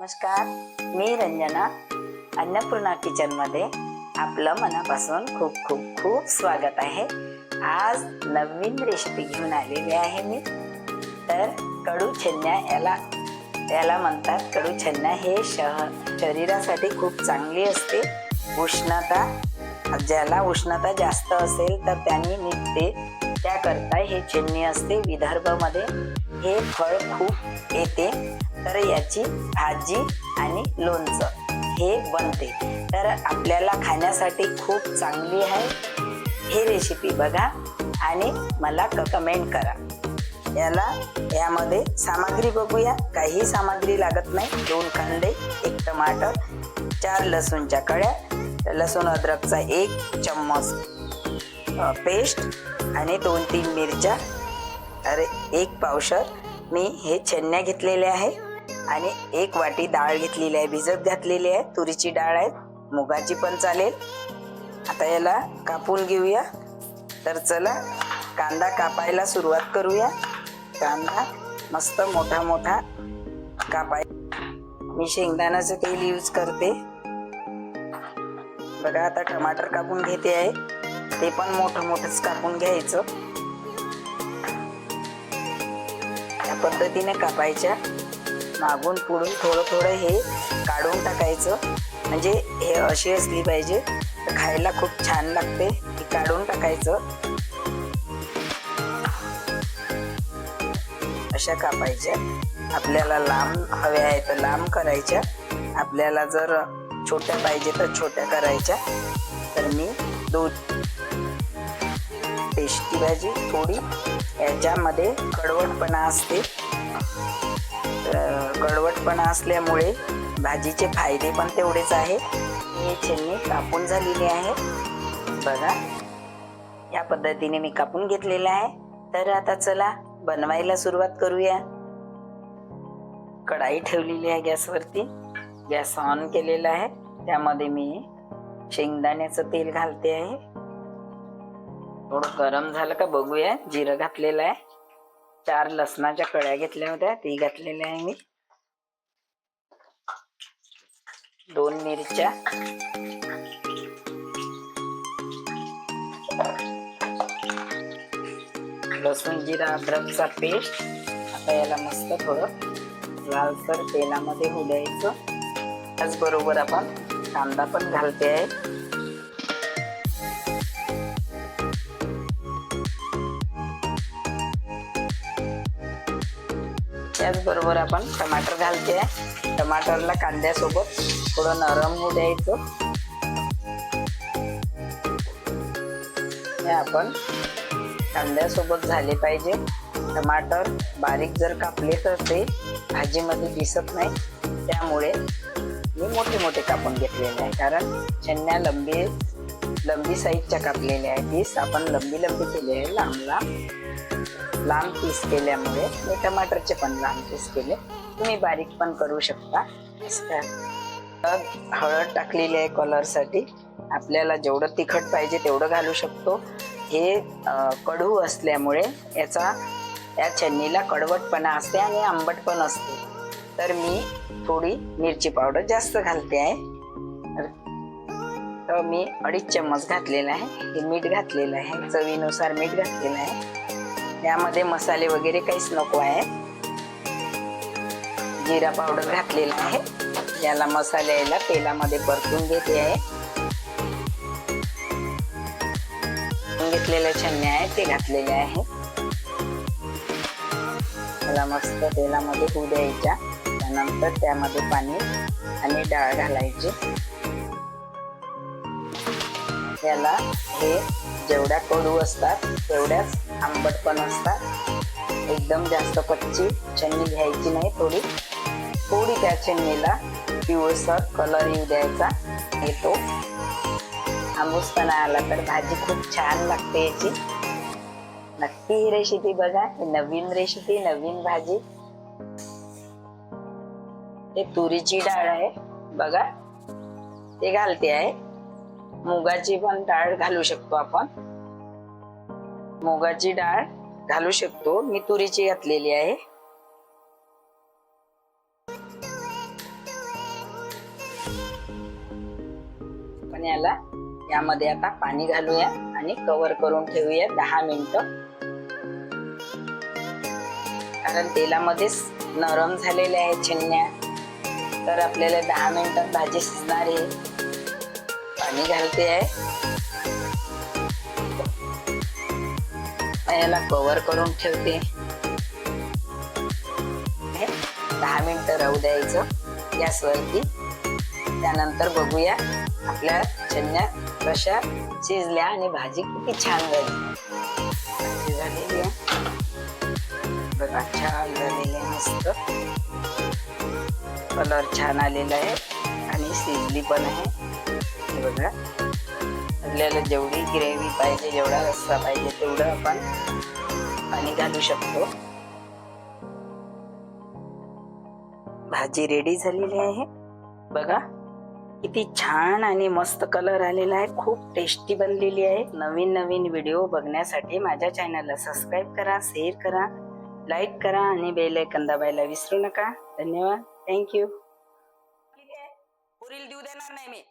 नमस्कार मी रंजना अन्नपूर्णा किचनमध्ये आपलं मनापासून खूप खूप खूप स्वागत आहे. आज नवीन रेसिपी घेऊन आलेली आहे मी. तर कडू छन्या याला याला म्हणतात कडू छन्या. हे शह शरीरासाठी खूप चांगली असते. उष्णता ज्याला उष्णता जास्त असेल तर त्यांनी निघते त्याकरता हे छन्नी असते विदर्भामध्ये. हे फळ खूप येते. तर याची भाजी आणि लोणचं हे बनते. तर आपल्याला खाण्यासाठी खूप चांगली आहे हे रेसिपी बघा आणि मला कमेंट करा. याला यामध्ये सामग्री बघूया. काही सामग्री लागत नाही. दोन कांदे एक टमाटर चार लसूणच्या कळ्या लसूण अद्रकचा एक चम्मच पेस्ट आणि दोन तीन मिरच्या. अरे एक पावशर. मी हे छन्या घेतलेले आहे. आणि एक वाटी डाळ घेतलेली आहे भिजत घातलेली आहे. तुरीची डाळ आहे मुगाची पण चालेल. आता याला कापून घेऊया. तर चला कांदा कापायला सुरुवात करूया. कांदा मस्त मोठा मोठा कापाय मी शेंगदाण्याचं तेल यूज करते. बघा आता टमाटर कापून घेते आहे. ते पण मोठं मोठंच कापून घ्यायचं. या पद्धतीने कापायच्या. मागून पुढून थोडं थोडं हे काढून टाकायचं. म्हणजे हे अशी असली पाहिजे. तर खायला खूप छान लागते. हे काढून टाकायचं. अशा कापायच्या. आपल्याला लांब हव्या आहेत तर लांब करायच्या. आपल्याला जर छोट्या पाहिजे तर छोट्या करायच्या. तर मी दूध टेस्टी भाजी थोडी याच्यामध्ये कडवटपणा असते. तर कडवटपणा असल्यामुळे भाजीचे फायदे पण तेवढेच आहे. हे छन्नी कापून झालेली आहे. बघा या पद्धतीने मी कापून घेतलेलं आहे. तर आता चला बनवायला सुरुवात करूया. कढाई ठेवलेली आहे गॅसवरती. गॅस ऑन केलेला आहे. त्यामध्ये मी शेंगदाण्याचं तेल घालते आहे. थोडं गरम झालं का बघूया. जिरं घातलेलं आहे. चार लसणाच्या कळ्या घेतल्या होत्या ती घातलेल्या आहे मी. दोन मिरच्या. लसूण जिरा अद्रकचा पेस्ट. आता याला मस्त थोडं लालसर तेलामध्ये होऊ त्याचबरोबर आपण कांदा पण घालते आहे. त्याचबरोबर आपण टमाटर घालते. टमाटरला कांद्यासोबत थोडं नरम होऊ द्यायचं. हे आपण कांद्यासोबत झाले पाहिजे. टमाटर बारीक जर कापले तर ते भाजीमध्ये दिसत नाही. त्यामुळे मी मोठे मोठे कापून घेतलेले आहे. कारण छन्या लंबी लंबी साईजच्या कापलेल्या आहे पीस आपण लंबी लंबी केले आहे. लांब लांब लांब पीस केल्यामुळे मी टमाटरचे पण लांब पीस केले. तुम्ही बारीक पण करू शकता. हळद टाकलेली आहे कलरसाठी आपल्याला जेवढं तिखट पाहिजे तेवढं घालू शकतो. हे कडू असल्यामुळे याचा या छन्नीला कडवटपणा असते आणि आंबट पण असते. तर मी थोडी मिरची पावडर जास्त घालते आहे. मी अडीच चम्मच घातलेला आहे. हे मीठ घातलेलं आहे. चवीनुसार मीठ घातलेलं आहे. यामध्ये मसाले वगैरे काहीच नको आहे. जिरा पावडर घातलेला आहे. याला मसाल्याला तेलामध्ये परतून घेते आहे. घेतलेले छन्ने आहे ते घातलेले आहे. त्याला मस्त तेलामध्ये होऊ द्यायच्या. त्यानंतर त्यामध्ये पाणी आणि डाळ घालायची. याला हे जेवढ्या कडू असतात तेवढ्याच आंबट पण असतात. एकदम जास्त कच्ची चन्नी घ्यायची नाही थोडी थोडी त्या छन्नीला पिवळसर कलर येऊ द्यायचा. येतो. आंबूसपणा आला तर भाजी खूप छान लागते याची. नक्की ही रेसिपी बघा नवीन रेसिपी नवीन भाजी. हे तुरीची डाळ आहे बघा. ते घालते आहे. मुगाची पण डाळ घालू शकतो आपण. मुगाची डाळ घालू शकतो. मी तुरीची घातलेली आहे. पण याला यामध्ये आता पाणी घालूया आणि कव्हर करून ठेवूया दहा मिनिटं. कारण तेलामध्येच नरम झालेल्या आहेत चिन्या तर आपल्याला दहा मिनिटात भाजी शिजणार आहे. पाणी घालते आहे याला कव्हर करून ठेवते हे दहा मिनिटं राहू द्यायचं गॅसवरती त्यानंतर बघूया आपल्या चन्या कशा शिजल्या आणि भाजी किती छान झाली भाजी झालेली आहे बघा छान झालेली आहे मस्त कलर छान आलेला आहे आणि शिजली पण आहे हे बघा. आपल्याला जेवढी ग्रेव्ही पाहिजे जेवढा रस्सा पाहिजे तेवढं आपण पाणी घालू शकतो. भाजी रेडी झालेली आहे. बघा किती छान आणि मस्त कलर आलेला आहे. खूप टेस्टी बनलेली आहे. नवीन नवीन व्हिडिओ बघण्यासाठी माझ्या चॅनलला सबस्क्राईब करा शेअर करा लाईक करा आणि बेल आयकन दाबायला विसरू नका. धन्यवाद. थँक्यू पुरील देऊ देणार नाही मी.